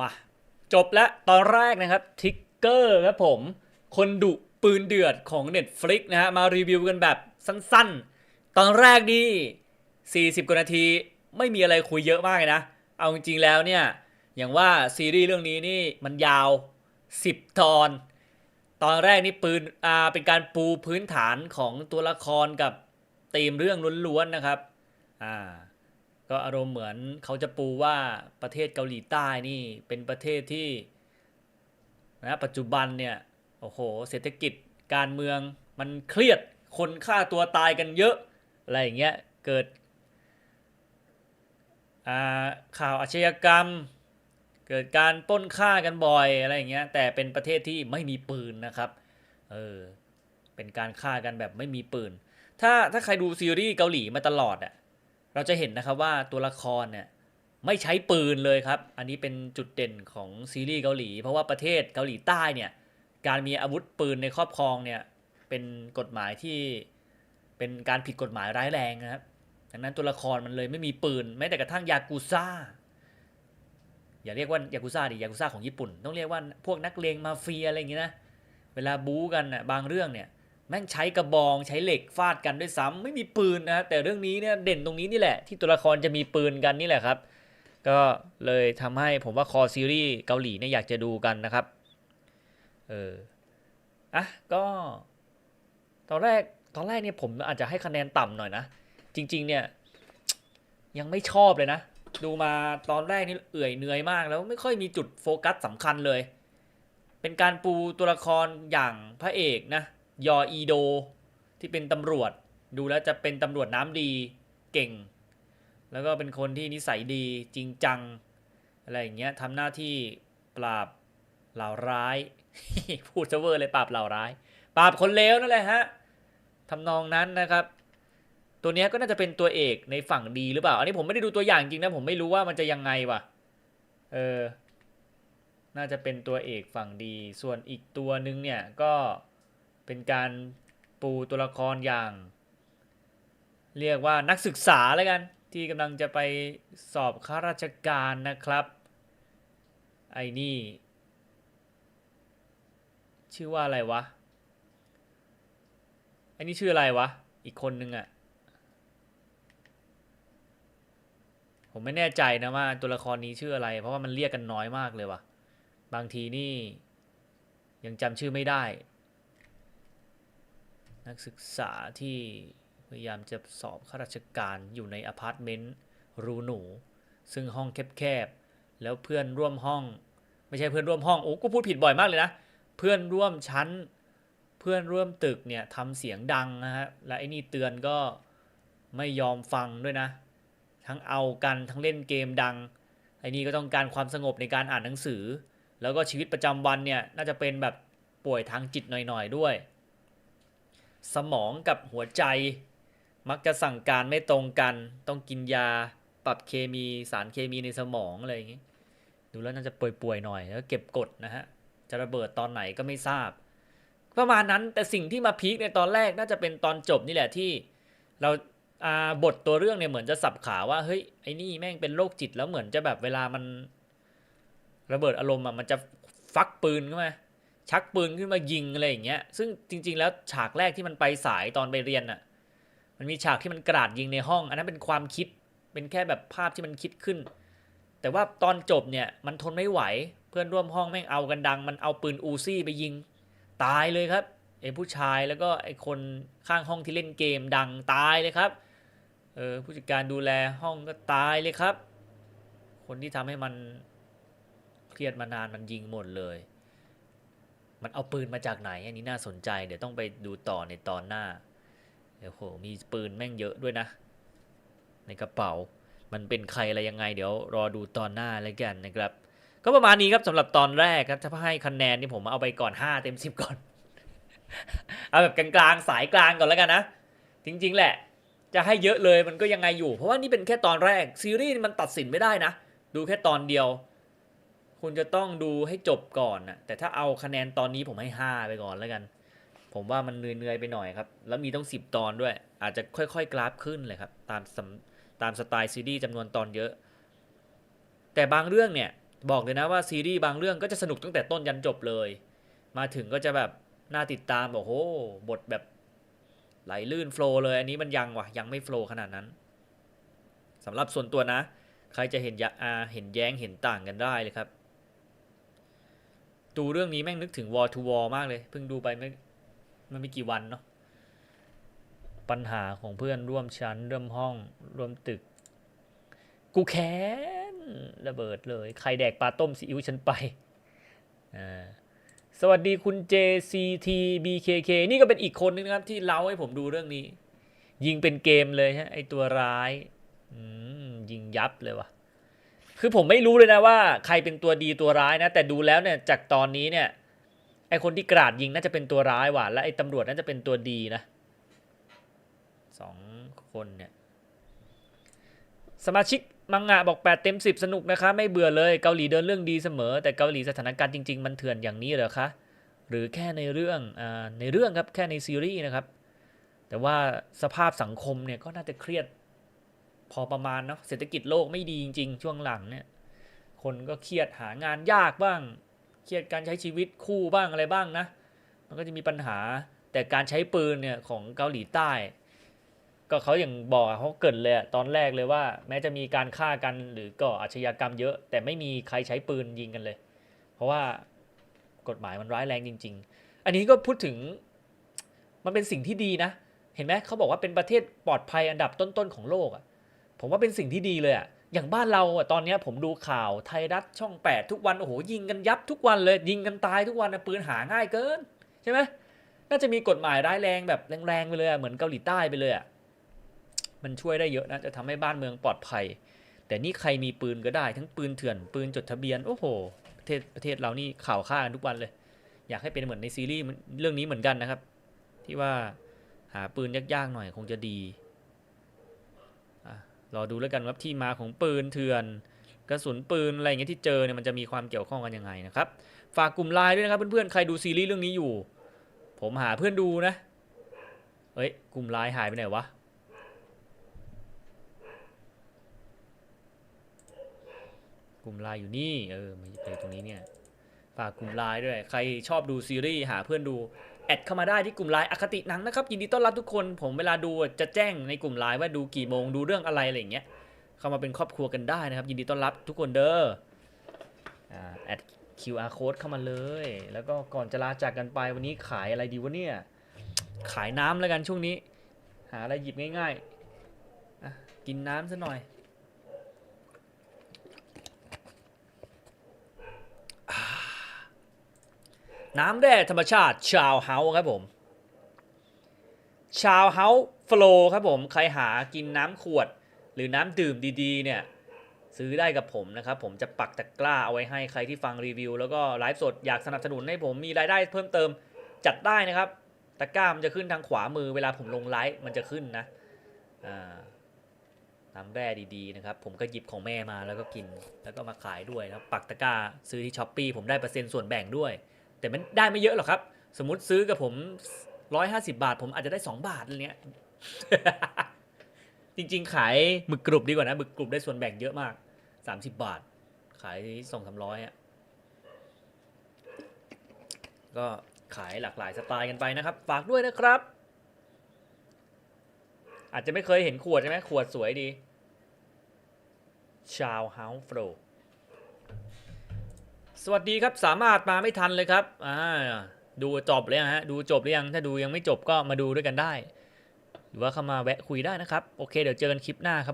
มาจบแล้วตอนแรกนะครับทิกเกอร์ครับผม คนดุปืนเดือดของ Netflix นะฮะมารีวิวกันแบบสั้นๆ ตอนแรกนี่ 40 กว่านาทีไม่มีอะไรคุยเยอะมากเลยนะ เอาจริงๆแล้วเนี่ย อย่างว่าซีรีส์เรื่องนี้นี่มันยาว 10 ตอน ตอนแรกนี่ปืนอ่าเป็นการปูพื้นฐานของตัวละครกับธีมเรื่องล้วนๆนะครับอ่า ก็อารมณ์เหมือนเขาจะปูว่าประเทศเกาหลีใต้นี่เป็นประเทศที่นะปัจจุบันเนี่ยโอ้โหเศรษฐกิจการเมืองมันเครียดคนฆ่าตัวตายกันเยอะอะไรอย่างเงี้ยเกิดข่าวอาชญากรรม เกิดการป้นฆ่ากันบ่อยอะไรอย่างเงี้ยแต่เป็นประเทศที่ไม่มีปืนนะครับเออเป็นการฆ่ากันแบบไม่มีปืน ถ้าถ้าใครดูซีรีส์เกาหลีมาตลอดอะ เราจะเห็นนะครับว่าตัวละครเนี่ยไม่ใช้ปืนเลยครับ อันนี้เป็นจุดเด่นของซีรีส์เกาหลี เพราะว่าประเทศเกาหลีใต้เนี่ยการมีอาวุธปืนในครอบครองเนี่ยเป็นกฎหมายที่เป็นการผิดกฎหมายร้ายแรงนะครับดังนั้นตัวละครมันเลยไม่มีปืนแม้แต่กระทั่งยากูซ่าอย่าเรียกว่ายากุซ่าดิยากุซ่าของญี่ปุ่น ต้องเรียกว่าพวกนักเลงมาเฟียอะไรอย่างงี้นะเวลาบู๊กันน่ะบางเรื่องเนี่ย แม่งใช้กระบองใช้เหล็กฟาดกันด้วยซ้ำไม่มีปืนนะแต่เรื่องนี้เนี่ยเด่นตรงนี้นี่แหละ ที่ตัวละครจะมีปืนกันนี่แหละครับ ก็เลยทำให้ผมว่าคอซีรีส์เกาหลีเนี่ยอยากจะดูกันนะครับเอออะก็ตอนแรกตอนแรกเนี่ยผมอาจจะให้คะแนนต่ำหน่อยนะ จริง ๆ เนี่ยยังไม่ชอบเลยนะ ดูมาตอนแรกนี่เอื่อยเหนื่อยมาก แล้วไม่ค่อยมีจุดโฟกัสสำคัญเลย เป็นการปูตัวละครอย่างพระเอกนะ ยออีโด ที่เป็นตำรวจ ดูแล้วจะเป็นตำรวจน้ำดีเก่ง แล้วก็เป็นคนที่นิสัยดีจริงจัง อะไรอย่างเงี้ยทำหน้าที่ปราบเหล่าร้าย พูดเซเวอร์เลยปราบเหล่าร้าย ปราบคนเลวนั่นแหละฮะทำนองนั้นนะครับ ตัวนี้ก็น่าจะเป็นตัวเอกในฝั่งดีหรือเปล่า อันนี้ผมไม่ได้ดูตัวอย่างจริงนะ ผมไม่รู้ว่ามันจะยังไงวะเออ น่าจะเป็นตัวเอกฝั่งดี ส่วนอีกตัวนึงเนี่ยก็ เป็นการปูตัวละครอย่าง เรียกว่านักศึกษาแล้วกัน ที่กำลังจะไปสอบข้าราชการนะครับ ไอ้นี่ ชื่อว่าอะไรวะไอ้นี่ชื่ออะไรวะ อีกคนนึงอะผมไม่แน่ใจนะว่าตัวละครนี้ชื่ออะไร เพราะว่ามันเรียกกันน้อยมากเลยว่ะ บางทีนี่ ยังจำชื่อไม่ได้ นักศึกษาที่พยายามจะสอบข้าราชการอยู่ในอพาร์ตเมนต์รูหนู ซึ่งห้องแคบๆ แล้วเพื่อนร่วมห้อง ไม่ใช่เพื่อนร่วมห้อง โอ้กูพูดผิดบ่อยมากเลยนะ เพื่อนร่วมชั้น เพื่อนร่วมตึกเนี่ยทำเสียงดังนะฮะ และไอ้นี่เตือนก็ไม่ยอมฟังด้วยนะ ทั้งเอากันทั้งเล่นเกมดัง ไอ้นี่ก็ต้องการความสงบในการอ่านหนังสือ แล้วก็ชีวิตประจำวันเนี่ยน่าจะเป็นแบบป่วยทางจิตหน่อยๆด้วย สมองกับหัวใจ มักจะสั่งการไม่ตรงกัน ต้องกินยาปรับเคมีสารเคมีในสมองอะไรอย่างงี้ ดูแล้วน่าจะป่วยๆหน่อยแล้วเก็บกดนะฮะ จะระเบิดตอนไหนก็ไม่ทราบ ประมาณนั้นแต่สิ่งที่มาพีคในตอนแรกน่าจะเป็นตอนจบนี่แหละที่ เราอ่าบทตัวเรื่องเนี่ยเหมือนจะสับขาว่าเฮ้ยไอ้นี่แม่งเป็นโรคจิตแล้วเหมือนจะแบบเวลามันระเบิดอารมณ์อะมันจะฟักปืนขึ้นมา ชักปืนขึ้นมายิงอะไรอย่างเงี้ย ซึ่งจริง ๆ แล้วฉากแรกที่มันไปสายตอนไปเรียนอะ มันมีฉากที่มันกราดยิงในห้อง อันนั้นเป็นความคิด เป็นแค่แบบภาพที่มันคิดขึ้น แต่ว่าตอนจบเนี่ยมันทนไม่ไหว เพื่อนร่วมห้องแม่งเอากันดัง มันเอาปืนอูซี่ไปยิง ตายเลยครับไอ้ผู้ชายแล้วก็ไอ้คนข้างห้องที่เล่นเกมดังตายเลยครับ เออผู้จัดการดูแลห้องก็ตายเลยครับ คนที่ทำให้มันเครียดมานานมันยิงหมดเลย มันเอาปืนมาจากไหน อันนี้น่าสนใจ เดี๋ยวต้องไปดูต่อในตอนหน้าเดี๋ยวโหมีปืนแม่งเยอะด้วยนะ ในกระเป๋า มันเป็นใครอะไรยังไง เดี๋ยวรอดูตอนหน้าแล้วกันนะครับ ก็ประมาณนี้ครับสำหรับตอนแรกครับถ้าให้คะแนนนี่ผมเอาไปก่อน 5 เต็ม 10 ก่อน เอาแบบกลางๆสายกลางก่อนแล้วกันนะ จริง ๆ แหละ จะให้เยอะเลยมันก็ยังไงอยู่ เพราะว่านี่เป็นแค่ตอนแรกซีรีส์มันตัดสินไม่ได้นะ ดูแค่ตอนเดียว คุณจะต้องดูให้จบก่อนนะแต่ถ้าเอาคะแนนตอนนี้ผมให้ 5 ไปก่อนแล้วกัน ผมว่ามันเหนื่อยๆไปหน่อยครับ แล้วมีต้อง 10 ตอนด้วย อาจจะค่อยๆ กราฟขึ้นเลยครับ ตามตามสไตล์ซีรีส์จำนวนตอนเยอะ แต่บางเรื่องเนี่ยบอกเลยนะว่าซีรีส์บางเรื่องก็จะสนุกตั้งแต่ต้นยันจบเลย มาถึงก็จะแบบน่าติดตามบอกโหบทแบบไหลลื่นโฟล์เลย อันนี้มันยังวะยังไม่โฟล์ขนาดนั้นสำหรับส่วนตัวนะ ใครจะเห็นยะอาเห็นแย้งเห็นต่างกันได้เลยครับ ดูเรื่องนี้แม่งนึกถึง War to War มากเลย เพิ่งดูไปไม่มันไม่กี่วันเนาะปัญหาของเพื่อนร่วมชั้นร่วมห้องร่วมตึก กูแค้นระเบิดเลย ใครแดกปลาต้มซีอิ๊วฉันไปสวัสดีคุณ JCTBKK นี่ก็เป็นอีกคนนึงนะครับ ที่เล่าให้ผมดูเรื่องนี้ ยิงเป็นเกมเลยฮะไอตัวร้ายยิงยับเลยว่ะ คือผมไม่รู้เลยนะว่าใครเป็นตัวดีตัวร้ายนะ แต่ดูแล้วเนี่ยจากตอนนี้เนี่ยไอคนที่กราดยิงน่าจะเป็นตัวร้ายว่ะและไอตำรวจน่าจะเป็นตัวดีนะสองคนเนี่ยสมาชิกมังงะบอก 8 เต็ม 10 สนุกนะคะ ไม่เบื่อเลยเกาหลีเดินเรื่องดีเสมอ แต่เกาหลีสถานการณ์จริง ๆ มันเถื่อนอย่างนี้เหรอคะหรือแค่ในเรื่องอ่าในเรื่องครับแค่ในซีรีส์นะครับแต่ว่าสภาพสังคมเนี่ยก็น่าจะเครียด พอประมาณเนาะเศรษฐกิจโลกไม่ดีจริง ๆ ช่วงหลังเนี่ย คนก็เครียดหางานยากบ้าง เครียดการใช้ชีวิตคู่บ้างอะไรบ้างนะ มันก็จะมีปัญหาแต่การใช้ปืนเนี่ยของเกาหลีใต้ ก็เขาอย่างบอกเขาเกิดเลยตอนแรกเลยว่า แม้จะมีการฆ่ากันหรือก่ออาชญากรรมเยอะ แต่ไม่มีใครใช้ปืนยิงกันเลย เพราะว่ากฎหมายมันร้ายแรงจริง ๆ อันนี้ก็พูดถึงมันเป็นสิ่งที่ดีนะ เห็นไหมเขาบอกว่าเป็นประเทศปลอดภัยอันดับต้นๆของโลกอะ ผมว่าเป็นสิ่งที่ดีเลยอะอย่างบ้านเราอะตอนนี้ผมดูข่าวไทยรัฐช่อง 8 ทุกวันโอ้โหยิงกันยับทุกวันเลย ยิงกันตายทุกวันนะปืนหาง่ายเกิน ใช่ไหมน่าจะมีกฎหมายร้ายแรงแบบแรงๆไปเลยเหมือนเกาหลีใต้ไปเลยอะมันช่วยได้เยอะนะจะทำให้บ้านเมืองปลอดภัย แต่นี่ใครมีปืนก็ได้ ทั้งปืนเถื่อนปืนจดทะเบียนโอ้โหประเทศประเทศเรานี่ข่าวฆ่ากันทุกวันเลย อยากให้เป็นเหมือนในซีรีส์เรื่องนี้เหมือนกันนะครับ ที่ว่าหาปืนยากๆหน่อยคงจะดี รอดูแล้วกันว่าที่มาของปืนเถื่อน กระสุนปืนอะไรอย่างเงี้ยที่เจอเนี่ยมันจะมีความเกี่ยวข้องกันยังไงนะครับฝากกลุ่มไลน์ด้วยนะครับเพื่อนๆใครดูซีรีส์เรื่องนี้อยู่ ผมหาเพื่อนดูนะเฮ้ยกลุ่มไลน์หายไปไหนวะกลุ่มไลน์อยู่นี่เออมันจะไปตรงนี้เนี่ยฝากกลุ่มไลน์ด้วย ใครชอบดูซีรีส์หาเพื่อนดู แอดเข้ามาได้ที่กลุ่มไลน์อคติหนังนะครับยินดีต้อนรับทุกคน ผมเวลาดูจะแจ้งในกลุ่มไลน์ว่าดูกี่โมงดูเรื่องอะไรอะไรอย่างเงี้ยเข้ามาเป็นครอบครัวกันได้นะครับ ยินดีต้อนรับทุกคนเด้อแอด QR code เข้ามาเลย แล้วก็ก่อนจะลาจากกันไปวันนี้ขายอะไรดีวะเนี่ย ขายน้ำแล้วกันช่วงนี้ หาอะไรหยิบง่ายๆกินน้ำซะหน่อย น้ำแร่ธรรมชาติชาวเฮาครับผมชาวเฮาฟลครับผมใครหากินน้ำขวด หรือน้ำดื่มดีๆ เนี่ยซื้อได้กับผมนะครับผมจะปักตะกร้าเอาไว้ให้ใครที่ฟังรีวิว แล้วก็ไลฟ์สดอยากสนับสนุนให้ผมมีรายได้เพิ่มเติมจัดได้นะครับตะกร้ามันจะขึ้นทางขวามือเวลาผมลงไลฟ์มันจะขึ้นนะน้ำแร่ดีๆนะครับผมก็หยิบของแม่มาแล้วก็กินแล้วก็มาขายด้วยนะครับปักตะกร้าซื้อที่ช้อปปีผมได้เปอร์เซ็นต์ส่วนแบ่งด้วย แต่มันได้ไม่เยอะหรอกครับ สมมติซื้อกับผมร้อยห้าสิบาท ผมอาจจะได้สองบาทอะไรเนี้ยจริง ๆ ขายหมึกกรุบดีกว่านะหมึกกรุบได้ส่วนแบ่งเยอะมากสามสิบบาท ขายสองสามร้อยอะก็ขายหลากหลายสไตล์กันไปนะครับ ฝากด้วยนะครับ อาจจะไม่เคยเห็นขวดใช่ไหมขวดสวยดีชาวเฮาส์โฟล สวัสดีครับสามารถมาไม่ทันเลยครับอ่าดูจบเลยงฮะดูจบหรือยังถ้าดูยังไม่จบก็มาดูด้วยกันได้ หรือว่าเข้ามาแวะคุยได้นะครับ โอเค เดี๋ยวเจอกันคลิปหน้าครับ